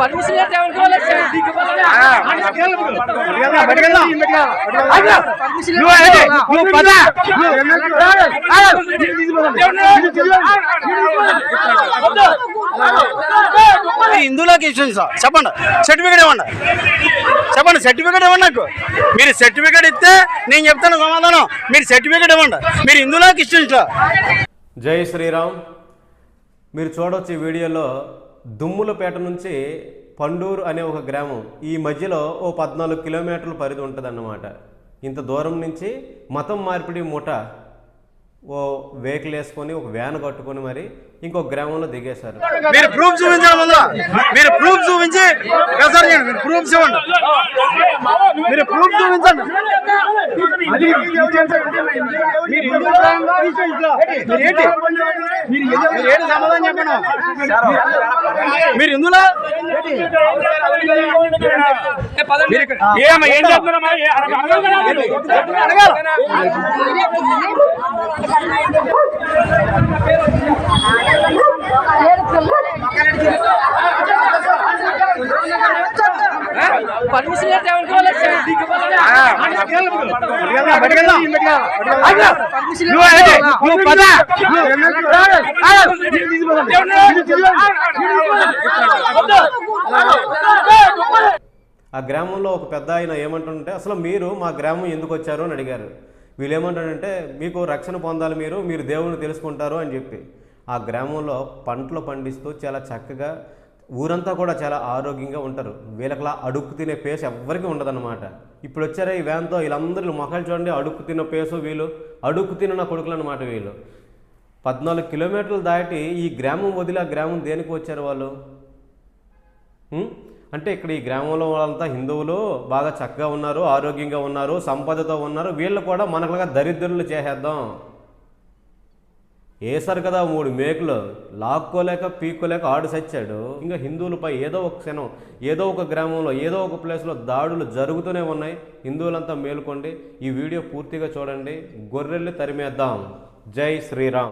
Permission హిందువులకి ఇష్టం sir. చెప్పండి. సర్టిఫికేట్ ఇవ్వండి. చెప్పండి. సర్టిఫికేట్ ఇవ్వండి నాకు. మీరు సర్టిఫికేట్ ఇస్తే నేను చెప్తాను సమాధానం. మీరు సర్టిఫికేట్ ఇవ్వండి. మీరు హిందువులకి ఇష్టం సార్. జై శ్రీరామ్. మీరు చూడవచ్చు ఈ వీడియోలో దుమ్ములపేట నుంచి పండూరు అనే ఒక గ్రామం ఈ మధ్యలో ఓ పద్నాలుగు కిలోమీటర్ల పరిధి ఉంటుందన్నమాట. ఇంత దూరం నుంచి మతం మార్పిడి మూట ఓ వెహికల్ వేసుకొని ఒక వ్యాన్ కట్టుకొని మరి ఇంకొక గ్రామంలో దిగేశారు. మీరు ప్రూఫ్ చూపించాలి మీరు ప్రూఫ్ చూపించి మీరు ప్రూఫ్ ఇవ్వండి. మీరు ప్రూఫ్ చూపించండి. మీరు ఏంటి? మీరు ఏంటి సమాధానం చెప్పండి మీరు హిందువులా మీరు ఇక్కడ- ఏమ్మా ఏం చెప్తున్నారమ్మా ఏ- అడగాలి. పర్మిషన్ అయితే ఎవరికి ఇవ్వాలి? బయటకెళ్దాం. పర్మిషన్ నువ్వు ఏంటి? నువ్వు ఆ గ్రామంలో ఒక పెద్ద ఆయన ఏమంటుంటే అసలు మీరు మా గ్రామం ఎందుకు వచ్చారు? అని అడిగారు. వీళ్ళు ఏమంటారంటే మీకు రక్షణ పొందాలి మీరు మీరు దేవుని తెలుసుకుంటారు అని చెప్పి. ఆ గ్రామంలో పంటలు పండిస్తూ చాలా చక్కగా ఊరంతా కూడా చాలా ఆరోగ్యంగా ఉంటారు. వీళ్ళకలా అడుక్కు తినే పేసు ఎవ్వరికీ ఉండదన్నమాట. ఇప్పుడు వచ్చారా ఈ వ్యాన్తో వీళ్ళందరూ మొక్కలు చూడండి అడుక్కు తిన్న పేసు వీళ్ళు అడుక్కు తిన్న కొడుకులు అనమాట వీళ్ళు. పద్నాలుగు కిలోమీటర్లు దాటి ఈ గ్రామం వదిలి ఆ గ్రామం దేనికి వచ్చారు వాళ్ళు? అంటే ఇక్కడ ఈ గ్రామంలో వాళ్ళంతా హిందువులు బాగా చక్కగా ఉన్నారు ఆరోగ్యంగా ఉన్నారు సంపదతో ఉన్నారు వీళ్ళు కూడా మనకులాగా దరిద్రులు చేసేద్దాం. వేసారు కదా మూడు మేకులు లాక్కోలేక పీక్కోలేక ఆడు సచ్చాడు. ఇంకా హిందువులపై ఏదో ఒక క్షణం ఏదో ఒక గ్రామంలో ఏదో ఒక ప్లేస్లో దాడులు జరుగుతూనే ఉన్నాయి. హిందువులంతా మేలుకోండి. ఈ వీడియో పూర్తిగా చూడండి. గొర్రెల్ని తరిమేద్దాం. జై శ్రీరామ్.